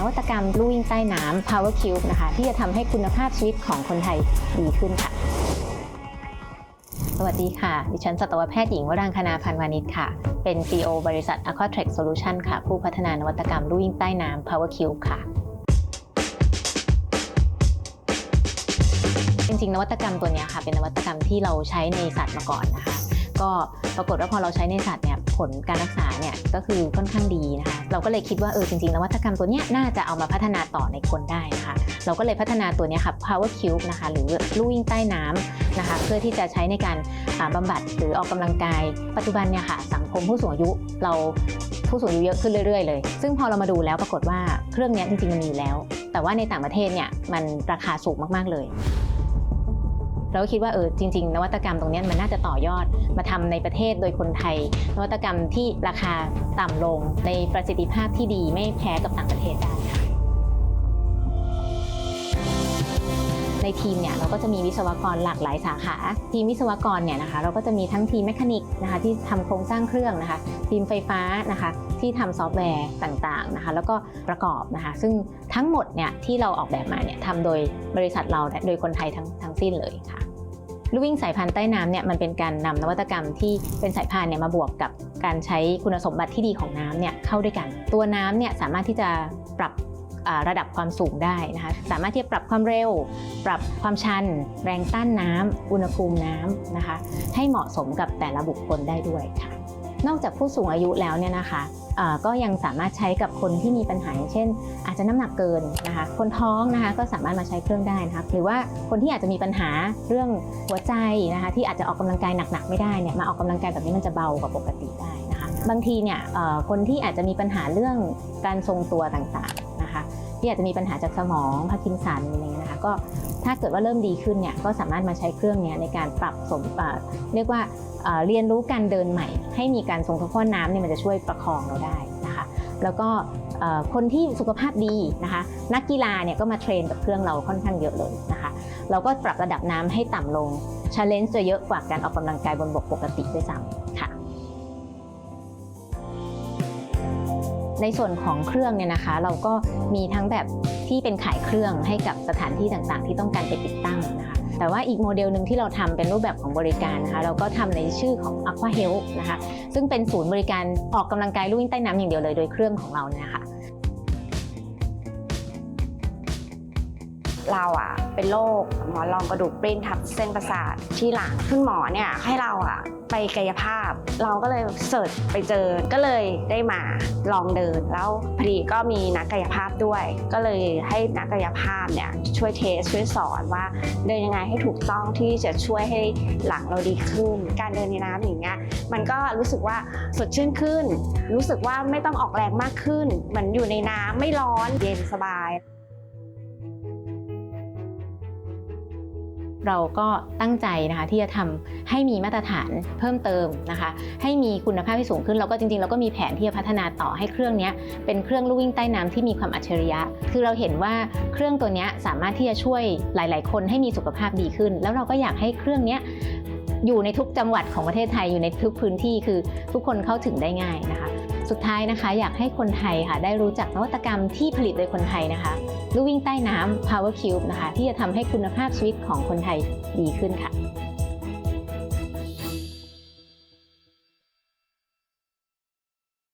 นวัตกรรมลู่วิ่งใต้น้ำ Power Cube นะคะ ที่จะทำให้คุณภาพชีวิตของคนไทยดีขึ้นค่ะ สวัสดีค่ะ ดิฉันสัตวแพทย์หญิงวรังคณาพันวานิชค่ะ เป็น CEO บริษัท Aquatrek Solution ค่ะ ผู้พัฒนานวัตกรรมลู่วิ่งใต้น้ำ Power Cube ค่ะจริงๆ นวัตกรรมตัวนี้ค่ะเป็นนวัตกรรมที่เราใช้ในสัตว์มาก่อนนะคะ ก็ปรากฏว่าพอเราใช้ในสัตว์เนี่ย ผลการรักษาเนี่ยก็คือค่อนข้างดีนะคะ เราก็เลยคิดว่าเออจริงๆนวัตกรรมตัวเนี้ยน่าจะเอามาพัฒนาต่อในคนได้นะคะ เราก็เลยพัฒนาตัวนี้ค่ะ Power Cube นะคะ หรือลู่วิ่งใต้น้ำนะคะ เพื่อที่จะใช้ในการอ่าบำบัดหรือออกกำลังกาย ปัจจุบันเนี่ยค่ะ สังคมผู้สูงอายุเราผู้สูงอายุเยอะขึ้นเรื่อยๆเลย ซึ่งพอเรามาดูแล้วปรากฏว่าเครื่องนี้จริงๆมันมีอยู่แล้ว แต่ว่าในต่างประเทศเนี่ยมันราคาสูงมากๆเลย เราก็คิดว่าเออจริง ๆ นวัตกรรมตรงนี้มันน่าจะต่อยอดมาทำในประเทศโดยคนไทย นวัตกรรมที่ราคาต่ำลงในประสิทธิภาพที่ดีไม่แพ้กับต่างประเทศได้ค่ะ ในทีมเนี่ยเราก็จะมีวิศวกรหลากหลายสาขา ทีมวิศวกรเนี่ยนะคะเราก็จะมีทั้งทีมแมคานิกนะคะที่ทำโครงสร้างเครื่องนะคะ ทีมไฟฟ้านะคะที่ทำซอฟต์แวร์ต่างๆนะคะแล้วก็ประกอบนะคะซึ่งทั้งหมดเนี่ยที่เราออกแบบมาเนี่ยทำโดยบริษัทเราโดยคนไทยทั้งทั้งสิ้นเลยค่ะลูกวิ่งสายพันธุ์ใต้น้ำเนี่ยมันเป็นการนำนวัตกรรมที่เป็นสายพันธุ์เนี่ยมาบวกกับการใช้คุณสมบัติที่ดีของน้ำเนี่ยเข้าด้วยกัน ตัวน้ำเนี่ยสามารถที่จะปรับ ระดับความสูงได้นะคะสามารถที่จะปรับความเร็ว ปรับความชัน แรงต้านน้ำอุณหภูมิน้ำนะคะ ให้เหมาะสมกับแต่ละบุคคลได้ด้วยค่ะ นอกจากผู้สูงอายุแล้วเนี่ยนะคะก็ยังสามารถใช้กับคนที่มีปัญหาเช่น อาจจะน้ำหนักเกินนะคะ คนท้องนะคะก็สามารถมาใช้เครื่องได้นะคะหรือว่าคนที่อาจจะมีปัญหาเรื่องหัวใจนะคะที่อาจจะออกกำลังกายหนักๆไม่ได้เนี่ยมาออกกำลังกายแบบนี้มันจะเบากว่าปกติได้นะคะ บางทีเนี่ยคนที่อาจจะมีปัญหาเรื่องการทรงตัวต่างๆ ที่อาจจะมีปัญหาจากสมองพาร์กินสันอะไรเงี้ยนะคะก็ถ้าเกิดว่าเริ่มดีขึ้นเนี่ยก็สามารถมาใช้เครื่องเนี้ยในการปรับสมเรียกว่าเรียนรู้การเดินใหม่ ให้มีการทรงตัวเพราะน้ำเนี่ยมันจะช่วยประคองเราได้นะคะ แล้วก็คนที่สุขภาพดีนะคะ นักกีฬาเนี่ยก็มาเทรนกับเครื่องเราค่อนข้างเยอะเลยนะคะ เราก็ปรับระดับน้ำให้ต่ำลงช l เลนจ์จะเยอะกว่าการออกกำลังกายบนบกปกติด้วยซ้ำ ในส่วนของเครื่องเนี่ยนะคะ เราก็มีทั้งแบบที่เป็นขายเครื่องให้กับสถานที่ต่างๆ ที่ต้องการไปติดตั้งนะคะแต่ว่าอีกโมเดลหนึ่งที่เราทำเป็นรูปแบบของบริการนะคะเราก็ทำในชื่อของ Aqua Health นะคะซึ่งเป็นศูนย์บริการออกกำลังกายลู่วิ่งใต้น้ำอย่างเดียวเลยโดยเครื่องของเราเนี่ยค่ะ เราอะเป็นโรคหมอนรองกระดูกปริ้นทับเส้นประสาทที่หลังคุณหมอเนี่ยให้เราอะไปกายภาพ เราก็เลยเสิร์ชไปเจอก็เลยได้มาลองเดิน แล้วพอดีก็มีนักกายภาพด้วย ก็เลยให้นักกายภาพเนี่ยช่วยเทสช่วยสอนว่าเดินยังไงให้ถูกต้องที่จะช่วยให้หลังเราดีขึ้น การเดินในน้ำอย่างเงี้ยมันก็รู้สึกว่าสดชื่นขึ้น รู้สึกว่าไม่ต้องออกแรงมากขึ้นเหมือนอยู่ในน้ำไม่ร้อนเย็นสบาย เราก็ตั้งใจนะคะที่จะทำให้มีมาตรฐานเพิ่มเติมนะคะ ให้มีคุณภาพที่สูงขึ้นเราก็จริงๆ เราก็มีแผนที่จะพัฒนาต่อให้เครื่องนี้เป็นเครื่องลู่วิ่งใต้น้ำที่มีความอัจฉริยะ คือเราเห็นว่าเครื่องตัวนี้สามารถที่จะช่วยหลาย ๆ คนให้มีสุขภาพดีขึ้น แล้วเราก็อยากให้เครื่องนี้อยู่ในทุกจังหวัดของประเทศไทยอยู่ในทุกพื้นที่คือทุกคนเข้าถึงได้ง่ายนะคะ สุดท้ายนะคะ อยากให้คนไทยค่ะได้รู้จักนวัตกรรมที่ผลิตโดยคนไทยนะคะลู่วิ่งใต้น้ำ Power Cube นะคะ ที่จะทำให้คุณภาพชีวิตของคนไทยดีขึ้นค่ะ